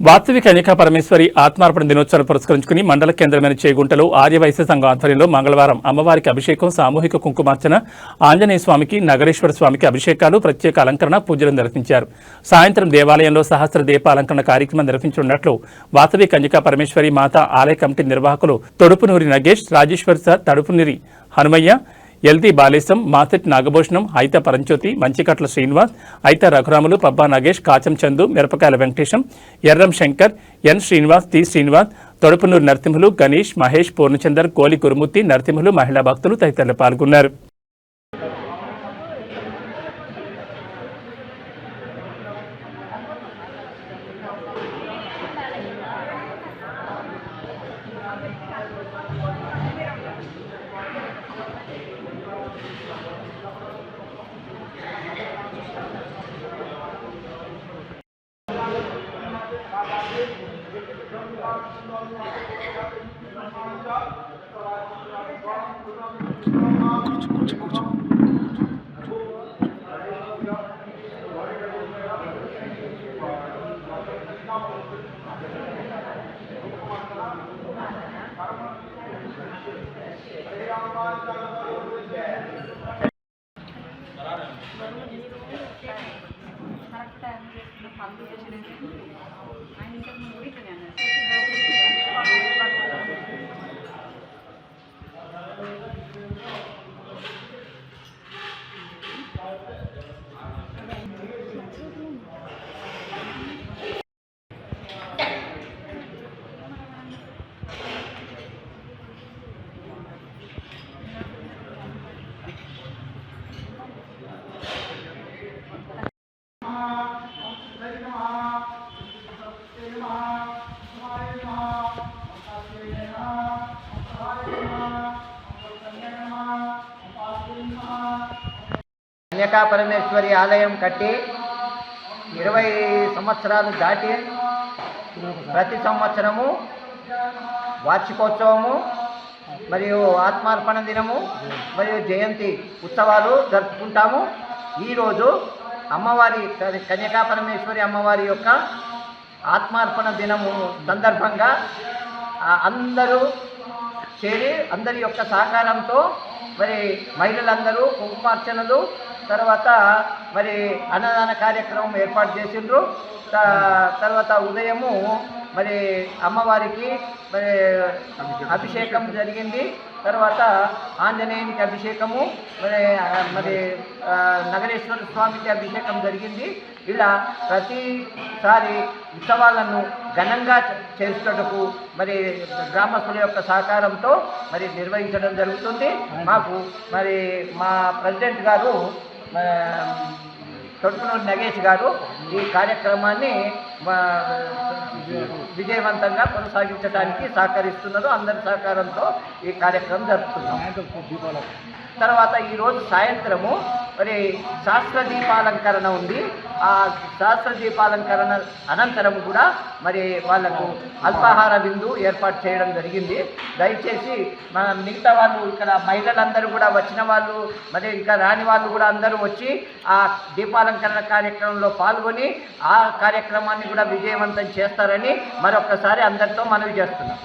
వాస్తవిక కన్యకా పరమేశ్వరి ఆత్మార్పణ దినోత్సవాన్ని పురస్కరించుకుని మండల కేంద్రమైన చేగుంటలో ఆర్యవైశ్య సంఘం ఆధ్వర్యంలో మంగళవారం అమ్మవారికి అభిషేకం సామూహిక కుంకుమార్చన ఆంజనేయ స్వామికి నగరేశ్వర స్వామికి అభిషేకాలు ప్రత్యేక అలంకరణ పూజలు నిర్వహించారు. సాయంత్రం దేవాలయంలో సహస్ర దీపాలంకరణ కార్యక్రమం నిర్వహించనున్నట్లు వాస్తవి కన్యకా పరమేశ్వరి మాత ఆలయ కమిటీ నిర్వాహకులు Thodupunoori Nagesh Rajeshwar sir Thadupunoori Hanumaiah Eldi Balesham Maset Nagabhushanam Aitha Paramjyothi Manchikatla Srinivas Aitha Raghuramulu Pabba Nagesh Kacham Chandu Mirapakayala Venkatesham Erram Shankar N Srinivas T Srinivas Thodupunuru Narasimhulu Ganesh Mahesh Poornachander Koli Gurumurthy Narasimhulu మహిళా భక్తులు తదితరులు పాల్గొన్నారు. Correct time చేసిన పనులు చేసినట్టు ఆయన ఇంతకు ముందు కూడా పరమేశ్వరి ఆలయం కట్టి ఇరవై సంవత్సరాలు దాటి ప్రతి సంవత్సరము వార్షికోత్సవము మరియు ఆత్మార్పణ దినము మరియు జయంతి ఉత్సవాలు జరుపుకుంటాము. ఈరోజు అమ్మవారి కన్యకా పరమేశ్వరి అమ్మవారి యొక్క ఆత్మార్పణ దినము సందర్భంగా అందరూ చేరి అందరి యొక్క సహకారంతో మరి మహిళలందరూ కుంకుమార్చనలు తర్వాత మరి అన్నదాన కార్యక్రమం ఏర్పాటు చేసిండ్రు. త- తర్వాత ఉదయము మరి అమ్మవారికి మరి అభిషేకం జరిగింది. తర్వాత ఆంజనేయునికి అభిషేకము మరి మరి నగరేశ్వర స్వామికి అభిషేకం జరిగింది. ఇలా ప్రతిసారి ఉత్సవాలను ఘనంగా చేసుటకు మరి గ్రామస్తుల యొక్క సహకారంతో మరి నిర్వహించడం జరుగుతుంది. మాకు మరి మా ప్రెసిడెంట్ గారు తొడుపునూరు నగేష్ గారు ఈ కార్యక్రమాన్ని విజయవంతంగా కొనసాగించడానికి సహకరిస్తున్నారు. అందరి సహకారంతో ఈ కార్యక్రమం జరుపుతున్నాం తర్వాత ఈరోజు సాయంత్రము మరి శాస్త్ర దీపాలంకరణ ఉంది. ఆ శాస్త్ర దీపాలంకరణ అనంతరం కూడా మరి వాళ్ళకు అల్పాహార విందు ఏర్పాటు చేయడం జరిగింది. దయచేసి మన మిగతా వాళ్ళు ఇక్కడ మహిళలందరూ కూడా వచ్చిన వాళ్ళు మరి ఇంకా రాని వాళ్ళు కూడా అందరూ వచ్చి ఆ దీపాలంకరణ కార్యక్రమంలో పాల్గొని ఆ కార్యక్రమాన్ని కూడా విజయవంతం చేస్తారని మరొకసారి అందరితో మనవి చేస్తున్నాం.